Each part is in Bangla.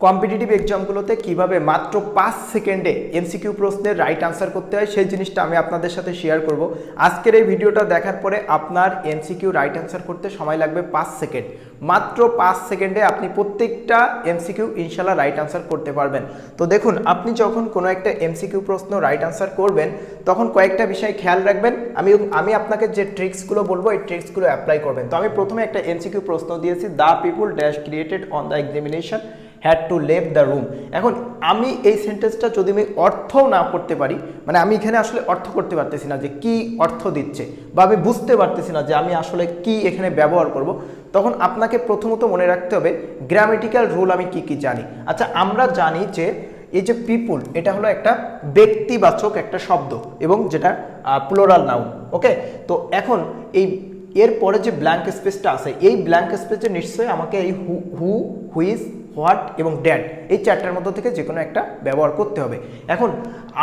কম্পিটিটিভ এক্সামগুলোতে কীভাবে মাত্র পাঁচ সেকেন্ডে এমসিকিউ প্রশ্নের রাইট আনসার করতে হয়, সেই জিনিসটা আমি আপনাদের সাথে শেয়ার করব। আজকের এই ভিডিওটা দেখার পরে আপনার এমসিকিউ রাইট আনসার করতে সময় লাগবে পাঁচ সেকেন্ড। মাত্র পাঁচ সেকেন্ডে আপনি প্রত্যেকটা এমসিকিউ ইনশাল্লাহ রাইট আনসার করতে পারবেন। তো দেখুন, আপনি যখন কোনো একটা এমসিকিউ প্রশ্ন রাইট আনসার করবেন, তখন কয়েকটা বিষয় খেয়াল রাখবেন। আমি আমি আপনাকে যে ট্রিক্সগুলো বলব, এই ট্রিক্সগুলো অ্যাপ্লাই করবেন। তো আমি প্রথমে একটা এমসিকিউ প্রশ্ন দিয়েছি the people dash created on the examination had to leave the room এখন আমি এই সেন্টেন্সটা যদি আমি অর্থও না করতে পারি মানে আমি এখানে আসলে অর্থ করতে পারতেছি না যে কি অর্থ দিচ্ছে বা আমি বুঝতে পারতেছি না যে আমি আসলে কি এখানে ব্যবহার করব, তখন আপনাকে প্রথমত মনে রাখতে হবে গ্রামেটিক্যাল রুল আমি কি কি জানি। আচ্ছা আমরা জানি যে এই যে পিপুল এটা হলো একটা ব্যক্তিবাচক একটা শব্দ এবং যেটা প্লোরাল নাউন ওকে তো এখন এই, এরপরে যে ব্ল্যাঙ্ক স্পেসটা আছে, এই ব্ল্যাঙ্ক স্পেসে নিশ্চয়ই আমাকে এই হু হু হুইজ হোয়াট এবং ড্যাট এই চারটার মধ্যে থেকে যে কোনো একটা ব্যবহার করতে হবে। এখন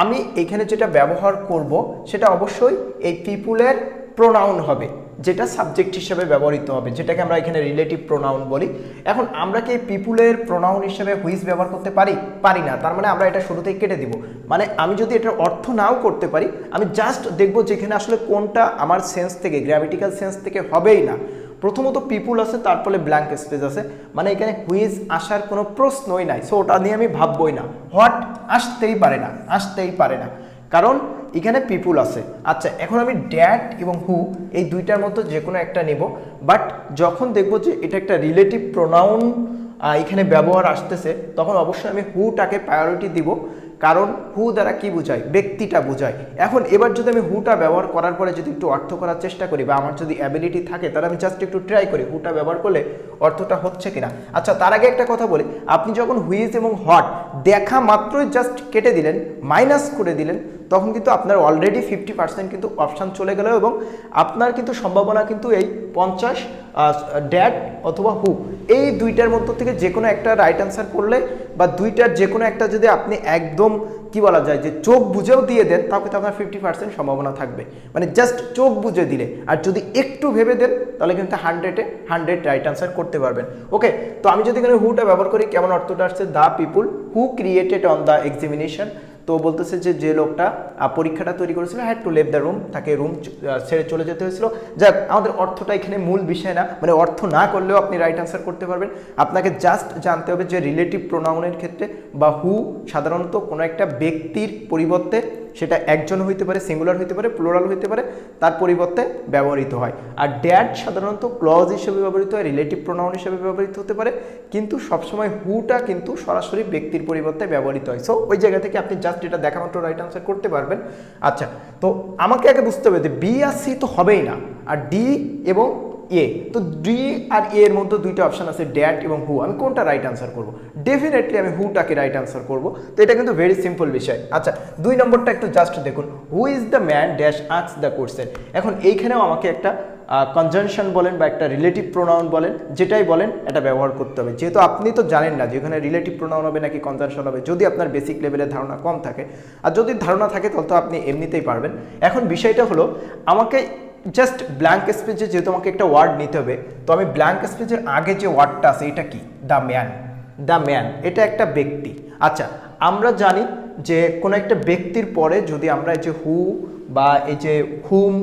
আমি এখানে যেটা ব্যবহার করব সেটা অবশ্যই এই পিপুলের প্রোনাউন হবে, যেটা সাবজেক্ট হিসেবে ব্যবহৃত হবে, যেটাকে আমরা এখানে রিলেটিভ প্রোনাউন বলি। এখন আমরা কি পিপুলের প্রোনাউন হিসেবে হুইজ ব্যবহার করতে পারি? পারি না, তার মানে আমরা এটা শুরুতেই কেটে দিব। মানে আমি যদি এটার অর্থ নাও করতে পারি, আমি জাস্ট দেখব যেখানে আসলে কোনটা আমার সেন্স থেকে গ্র্যাভিটিক্যাল সেন্স থেকে হবেই না। প্রথমত পিপুল আছে তারপরে ব্ল্যাঙ্ক স্পেস আছে। মানে এখানে হুইজ আসার কোনো প্রশ্নই নাই। সো ওটা নিয়ে আমি ভাববই না। হোয়াট আসতেই পারে না। আসতেই পারে না। কারণ এখানে পিপুল আছে। আচ্ছা এখন আমি ড্যাট এবং হু এই দুইটার মতো যে কোনো একটা নেব। বাট যখন দেখব যে এটা একটা রিলেটিভ প্রোনাউন এখানে ব্যবহার আসতেছে, তখন অবশ্যই আমি হুটাকে প্রায়োরিটি দিব, কারণ হু দ্বারা কি বোঝায়? ব্যক্তিটা বোঝায়। এখন এবার যদি আমি হুটা ব্যবহার করার পরে যদি একটু অর্থ করার চেষ্টা করি বা আমার যদি অ্যাবিলিটি থাকে, তাহলে আমি জাস্ট একটু ট্রাই করি হুটা ব্যবহার করলে অর্থটা হচ্ছে কিনা। আচ্ছা তার আগে একটা কথা বলি। আপনি যখন হুইজ এবং হট দেখা মাত্রই জাস্ট কেটে দিলেন মাইনাস করে দিলেন তখন কিন্তু আপনার অলরেডি ফিফটি পার্সেন্ট কিন্তু অপশান চলে গেল এবং আপনার কিন্তু সম্ভাবনা কিন্তু এই পঞ্চাশ ড্যাট অথবা হু এই দুইটার মধ্য থেকে যে কোনো একটা রাইট অ্যান্সার করলে বা দুইটার যে কোনো একটা যদি আপনি একদম কি বলা যায় যে চোখ বুঝেও দিয়ে দেন, তাও কিন্তু আপনার ফিফটি পার্সেন্ট সম্ভাবনা থাকবে। মানে জাস্ট চোখ বুঝে দিলে। আর যদি একটু ভেবে দেন, তাহলে কিন্তু হান্ড্রেডে হান্ড্রেড রাইট অ্যান্সার করতে পারবেন। ওকে তো আমি যদি এখানে হুটা ব্যবহার করি, কেমন অর্থটা আসছে? The people who created on the examination তো বলতেছে যে যে লোকটা পরীক্ষাটা তৈরি করেছিল had to leave the room তাকে রুম ছেড়ে চলে যেতে হয়েছিল। যাক, আমাদের অর্থটা এখানে মূল বিষয় না মানে অর্থ না করলেও আপনি রাইট আনসার করতে পারবেন। আপনাকে জাস্ট জানতে হবে যে রিলেটিভ প্রোনাউনের ক্ষেত্রে বা হু সাধারণত কোনো একটা ব্যক্তির পরিবর্তে সেটা একজন হইতে পারে সিঙ্গুলার হইতে পারে প্লোরাল হইতে পারে, তার পরিবর্তে ব্যবহৃত হয়। আর ড্যাড সাধারণত ক্লজ হিসেবে ব্যবহৃত হয় রিলেটিভ প্রোনাউন হিসেবে ব্যবহৃত হতে পারে, কিন্তু সবসময় হুটা কিন্তু সরাসরি ব্যক্তির পরিবর্তে ব্যবহৃত হয়। সো ওই জায়গা থেকে আপনি জাস্ট এটা দেখা রাইট আনসার করতে পারবেন। আচ্ছা তো আমাকে আগে বুঝতে হবে যে বি আর সি তো হবেই না। আর ডি এবং এ তো ডি আর এ এর মধ্যে দুইটা অপশন আছে ড্যাট এবং হু আমি কোনটা রাইট আনসার করব? ডেফিনেটলি আমি হুটাকে রাইট আনসার করব। তো এটা কিন্তু ভেরি সিম্পল বিষয়। আচ্ছা দুই নম্বরটা একটু জাস্ট দেখুন। Who is the man dash আক্স the কোর্সেন এখন এইখানেও আমাকে একটা কনজাংশন বলেন বা একটা রিলেটিভ প্রোনাউন বলেন, যেটাই বলেন, এটা ব্যবহার করতে হবে। যেহেতু আপনি তো জানেন না যে ওখানে রিলেটিভ প্রোনাউন হবে নাকি কনজাংশন হবে, যদি আপনার বেসিক লেভেলের ধারণা কম থাকে। আর যদি ধারণা থাকে, তাহলে তো আপনি এমনিতেই পারবেন। এখন বিষয়টা হলো, আমাকে জাস্ট ব্ল্যাঙ্ক স্পেজে যেহেতু আমাকে একটা ওয়ার্ড নিতে হবে, তো আমি ব্ল্যাঙ্ক স্পেজের আগে যে ওয়ার্ডটা আছে, এটা কি? দ্য ম্যান দ্য ম্যান এটা একটা ব্যক্তি। আচ্ছা আমরা জানি যে কোনো একটা ব্যক্তির পরে যদি আমরা এই যে হু বা এই যে হুম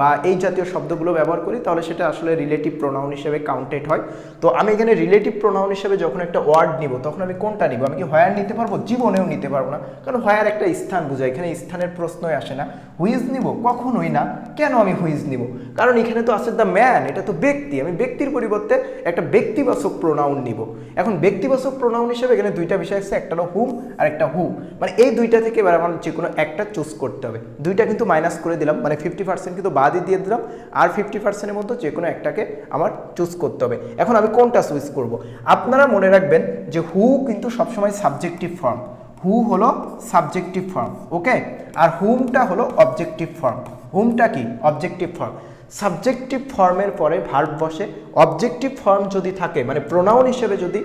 বা এই জাতীয় শব্দগুলো ব্যবহার করি, তাহলে সেটা আসলে রিলেটিভ প্রোনাউন হিসেবে কাউন্টেড হয়। তো আমি এখানে রিলেটিভ প্রোনাউন হিসেবে যখন একটা ওয়ার্ড নিব, তখন আমি কোনটা নিব? আমি কি হয়ার নিতে পারব? জীবনেও নিতে পারব না। কারণ হয়ার একটা স্থান বোঝায় এখানে স্থানের প্রশ্নই আসে না। হুইজ নিব? কখনোই না। কেন আমি হুইজ নিব? কারণ এখানে তো আছে দ্য ম্যান এটা তো ব্যক্তি। আমি ব্যক্তির পরিবর্তে একটা ব্যক্তিবাচক প্রোনাউন নিব। এখন ব্যক্তিবাচক প্রোনাউন হিসেবে এখানে দুইটা বিষয় আছে, একটা হলো হুম আর একটা হু মানে এই দুইটা থেকে এবার আমার যে কোনো একটা চুজ করতে হবে। দুইটা কিন্তু মাইনাস করে দিলাম মানে ফিফটি পার্সেন্ট কিন্তু বাদই দিয়ে দিলাম। আর ফিফটি পার্সেন্টের মধ্যে যে কোনো একটাকে আমার চুজ করতে হবে। এখন আমি কোনটা চুজ করব? আপনারা মনে রাখবেন যে হু কিন্তু সবসময় সাবজেক্টিভ ফর্ম হু হলো সাবজেক্টিভ ফর্ম ওকে আর হুমটা হলো অবজেক্টিভ ফর্ম হুমটা কি? অবজেক্টিভ ফর্ম সাবজেক্টিভ ফর্মের পরে ভার্ব বসে অবজেক্টিভ ফর্ম যদি থাকে মানে প্রোনাউন হিসেবে যদি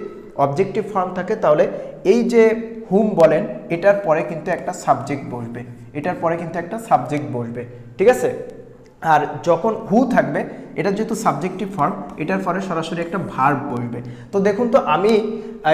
অবজেক্টিভ ফর্ম থাকে, তাহলে এই যে হুম বলেন, এটার পরে কিন্তু একটা সাবজেক্ট বসবে এটার পরে কিন্তু একটা সাবজেক্ট বসবে ঠিক আছে? আর যখন হু থাকবে এটা যেহেতু সাবজেক্টিভ ফর্ম এটার পরে সরাসরি একটা ভার্ব বসবে তো দেখুন তো আমি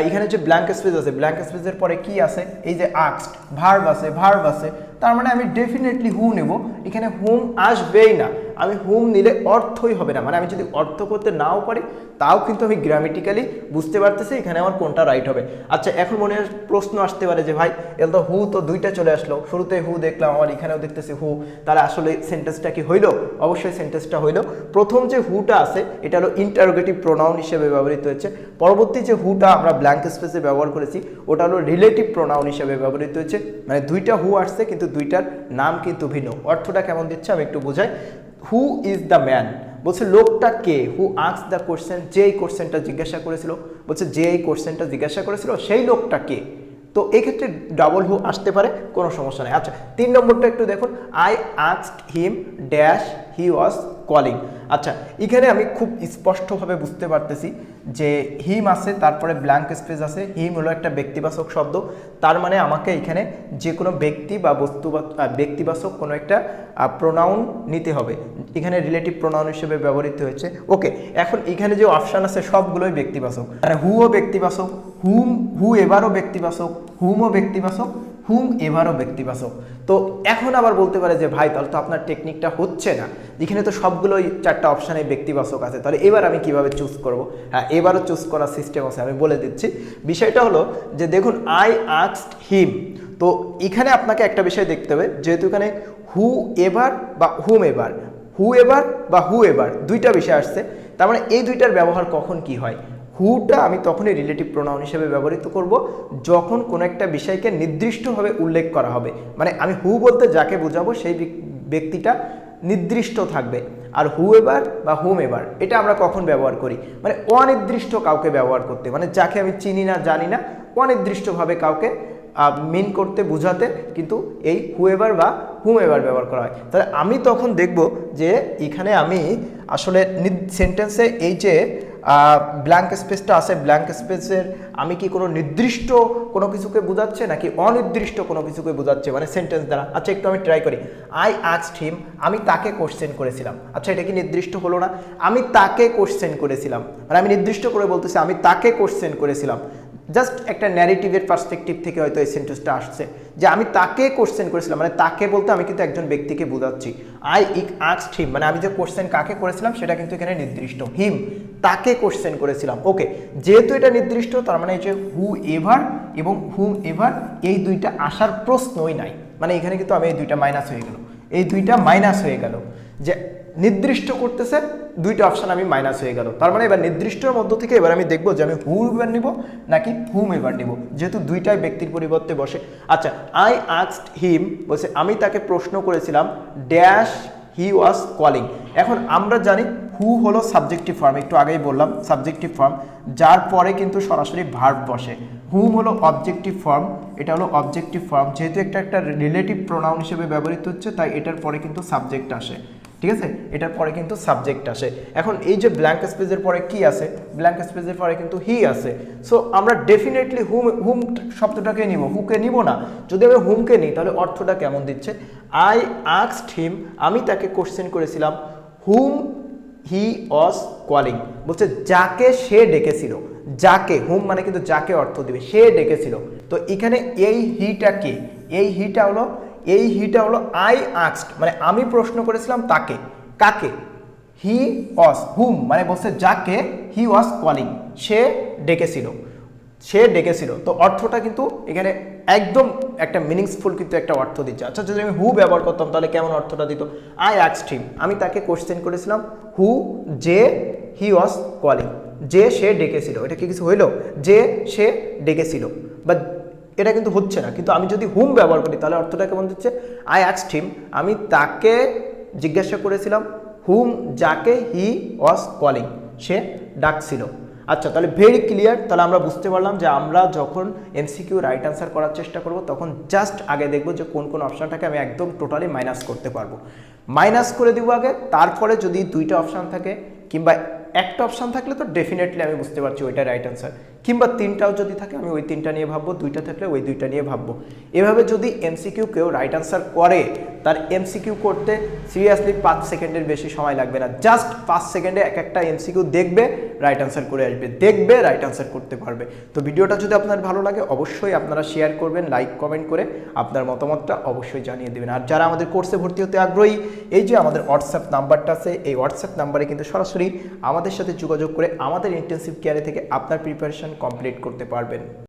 এখানে যে ব্ল্যাঙ্ক স্পেস আছে ব্ল্যাঙ্ক স্পেসের পরে কি আছে? এই যে আক্সড ভার্ব আছে ভার্ব আছে। তার মানে আমি ডেফিনেটলি হু নেব। এখানে হুম আসবেই না। আমি হুম নিলে অর্থই হবে না। মানে আমি যদি অর্থ করতে নাও পারি, তাও কিন্তু আমি গ্রামেটিক্যালি বুঝতে পারতেছি এখানে আমার কোনটা রাইট হবে। আচ্ছা এখন মনে প্রশ্ন আসতে পারে যে, ভাই, এল তো হু তো দুইটা চলে আসলো। শুরুতে হু দেখলাম আমার এখানেও দেখতেছি হু। তাহলে আসলে সেন্টেন্সটা কি হইল? অবশ্যই সেন্টেন্সটা হইল। প্রথম যে হুটা আছে, এটা হলো ইন্টারোগেটিভ প্রোনাউন হিসেবে ব্যবহৃত হয়েছে। পরবর্তী যে হুটা আমরা ব্ল্যাঙ্ক স্পেসে ব্যবহার করেছি, ওটা হলো রিলেটিভ প্রোনাউন হিসেবে ব্যবহৃত হয়েছে। মানে দুইটা হু আসছে, কিন্তু দুইটার নাম কিন্তু ভিন্ন। অর্থটা কেমন দিচ্ছে আমি একটু বোঝাই। হু ইজ দ্য ম্যান বলছে, লোকটা কে? হু আক্স দ্য কোশ্চেন যে এই কোশ্চেনটা জিজ্ঞাসা করেছিল। বলছে, যে এই কোশ্চেনটা জিজ্ঞাসা করেছিল, সেই লোকটা কে? তো এক্ষেত্রে ডাবল হু আসতে পারে, কোনো সমস্যা নেই। আচ্ছা তিন নম্বরটা একটু দেখুন। I আক্সড him dash he was calling আচ্ছা এখানে আমি খুব স্পষ্টভাবে বুঝতে পারতেছি যে হিম আছে, তারপরে ব্ল্যাঙ্ক স্পেস আছে। হিম হলো একটা ব্যক্তিবাচক শব্দ। তার মানে আমাকে এখানে যে কোনো ব্যক্তি বা বস্তু ব্যক্তিবাচক কোনো একটা প্রোনাউন নিতে হবে। এখানে রিলেটিভ প্রোনাউন হিসেবে ব্যবহৃত হয়েছে। ওকে এখন এখানে যে অপশান আছে, সবগুলোই ব্যক্তিবাচক। মানে হুও ব্যক্তিবাচক হুম হু এবারও ব্যক্তিবাচক হুমও ব্যক্তিবাচক হুম, এবারও ব্যক্তিবাচক। তো এখন আবার বলতে পারে যে, ভাই, তাহলে তো আপনার টেকনিকটা হচ্ছে না। এখানে তো সবগুলোই চারটা অপশানে ব্যক্তিবাচক আছে। তাহলে এবার আমি কীভাবে চুজ করব? হ্যাঁ এবারও চুজ করার সিস্টেম আছে, আমি বলে দিচ্ছি। বিষয়টা হলো যে, দেখুন আই আক্সড হিম তো এখানে আপনাকে একটা বিষয় দেখতে হবে, যেহেতু এখানে হু এবার বা হুম এবার। হু এবার বা হু এবার, দুইটা বিষয় আসছে। তার মানে এই দুইটার ব্যবহার কখন কি হয়? হুটা আমি তখনই রিলেটিভ প্রোনাউন হিসেবে ব্যবহৃত করব, যখন কোনো একটা বিষয়কে নির্দিষ্টভাবে উল্লেখ করা হবে। মানে আমি হু বলতে যাকে বোঝাবো, সেই ব্যক্তিটা নির্দিষ্ট থাকবে। আর হু এবার বা হুম এবার, এটা আমরা কখন ব্যবহার করি? মানে অনির্দিষ্ট কাউকে ব্যবহার করতে। মানে যাকে আমি চিনি না, জানি না, অনির্দিষ্টভাবে কাউকে মিন করতে, বোঝাতে কিন্তু এই হুএভার বা হুম এভার ব্যবহার করা হয়। তাহলে আমি তখন দেখব যে এখানে আমি আসলে সেন্টেন্সে এই যে ব্ল্যাঙ্ক স্পেসটা আছে ব্ল্যাঙ্ক স্পেসের আমি কি কোনো নির্দিষ্ট কোনো কিছুকে বোঝাচ্ছে নাকি অনির্দিষ্ট কোনো কিছুকে বোঝাচ্ছে? মানে সেন্টেন্স দ্বারা। আচ্ছা একটু আমি ট্রাই করি। আই আক্সড হিম আমি তাকে কোশ্চেন করেছিলাম। আচ্ছা এটা কি নির্দিষ্ট হলো না? আমি তাকে কোশ্চেন করেছিলাম। মানে আমি নির্দিষ্ট করে বলতেছি, আমি তাকে কোশ্চেন করেছিলাম। জাস্ট একটা ন্যারেটিভের পার্সপেক্টিভ থেকে হয়তো এই সেন্টেন্সটা আসছে। যে আমি তাকে কোশ্চেন করেছিলাম মানে তাকে বলতে আমি কিন্তু একজন ব্যক্তিকে বোঝাচ্ছি। আই ইক আক্সড হিম মানে আমি যে কোশ্চেন কাকে করেছিলাম সেটা কিন্তু এখানে নির্দিষ্ট। হিম তাকে কোশ্চেন করেছিলাম। ওকে যেহেতু এটা নির্দিষ্ট, তার মানে এই যে হু এভার এবং হুম এভার এই দুইটা আসার প্রশ্নই নাই। মানে এখানে কিন্তু আমি এই দুইটা মাইনাস হয়ে গেল। এই দুইটা মাইনাস হয়ে গেল। যে নির্দিষ্ট করতেছে দুইটা অপশন আমি মাইনাস হয়ে গেল। তার মানে এবার নির্দিষ্টর মধ্য থেকে এবার আমি দেখব যে আমি হু এবার নিব নাকি হুম এবার নিব। যেহেতু দুইটাই ব্যক্তির পরিবর্তে বসে। আচ্ছা আই আক্সড হিম বলছে, আমি তাকে প্রশ্ন করেছিলাম ড্যাশ হি ওয়াজ কলিং এখন আমরা জানি হু হলো সাবজেক্টিভ ফর্ম একটু আগেই বললাম সাবজেক্টিভ ফর্ম যার পরে কিন্তু সরাসরি ভার্ব বসে। হুম হলো অবজেক্টিভ ফর্ম এটা হলো অবজেক্টিভ ফর্ম যেহেতু একটা একটা রিলেটিভ প্রোনাউন হিসেবে ব্যবহৃত হচ্ছে, তাই এটার পরে কিন্তু সাবজেক্ট আসে। ঠিক আছে? এটার পরে কিন্তু সাবজেক্ট আসে। এখন এই যে ব্ল্যাঙ্ক স্পেসের পরে কি আছে ব্ল্যাঙ্ক স্পেসের পরে কিন্তু হি আছে সো আমরা ডেফিনেটলি হুম হুম শব্দটাকে নিব হুকে নিব না? যদি আমি হুমকে নিই, তাহলে অর্থটা কেমন দিচ্ছে? আই আক্সড হিম আমি তাকে কোশ্চেন করেছিলাম হুম হি অস কলিং বলছে, যাকে সে ডেকেছিল। যাকে হুম মানে কিন্তু যাকে অর্থ দিবে, সে ডেকেছিল। তো এখানে এই হিটা কে? এই হিটা হলো এই হিটা হলো আই আক্সড মানে আমি প্রশ্ন করেছিলাম তাকে। কাকে? হি অস হুম মানে বলছে যাকে হি ওয়াজ কলিং সে ডেকেছিল। সে ডেকেছিল। তো অর্থটা কিন্তু এখানে একদম একটা মিনিংসফুল কিন্তু একটা অর্থ দিচ্ছে। আচ্ছা যদি আমি হু ব্যবহার করতাম, তাহলে কেমন অর্থটা দিত? আই আক্সড হিম আমি তাকে কোশ্চেন করেছিলাম হু যে হি ওয়াজ কলিং যে, সে ডেকেছিল। এটা কি কিছু হইল? যে, সে ডেকেছিল। বা এটা কিন্তু হচ্ছে না। কিন্তু আমি যদি হুম ব্যবহার করি, তাহলে অর্থটা কেমন হচ্ছে আই আক্সড হিম আমি তাকে জিজ্ঞাসা করেছিলাম, হুম, যাকে হি ওয়াজ কলিং সে ডাকছিল। আচ্ছা তাহলে ভেরি ক্লিয়ার তাহলে আমরা বুঝতে পারলাম যে আমরা যখন এমসিকিউ রাইট আনসার করার চেষ্টা করব, তখন জাস্ট আগে দেখব যে কোন কোন অপশানটাকে আমি একদম টোটালি মাইনাস করতে পারব। মাইনাস করে দিব আগে, তারপরে যদি দুইটা অপশান থাকে, কিংবা একটা অপশান থাকলে তো ডেফিনেটলি আমি বুঝতে পারছি ওইটা রাইট আনসার কিংবা তিনটাও যদি থাকে, আমি ওই তিনটা নিয়ে ভাববো, দুইটা থাকলে ওই দুইটা নিয়ে ভাববো। এভাবে যদি এমসিকিউ কেউ রাইট আনসার করে, তার এমসিকিউ করতে সিরিয়াসলি পাঁচ সেকেন্ডের বেশি সময় লাগবে না। জাস্ট পাঁচ সেকেন্ডে এক একটা এমসিকিউ দেখবে রাইট আনসার করে আসবে। দেখবে রাইট আনসার করতে পারবে। তো ভিডিওটা যদি আপনার ভালো লাগে, অবশ্যই আপনারা শেয়ার করবেন লাইক কমেন্ট করে আপনার মতামতটা অবশ্যই জানিয়ে দেবেন। আর যারা আমাদের কোর্সে ভর্তি হতে আগ্রহী, এই যে আমাদের হোয়াটসঅ্যাপ নাম্বারটা আছে, এই হোয়াটসঅ্যাপ নাম্বারে কিন্তু সরাসরি আমাদের সাথে যোগাযোগ করে আমাদের ইন্টেন্সিভ কেয়ারে থেকে আপনার প্রিপারেশন কমপ্লিট করতে পারবেন।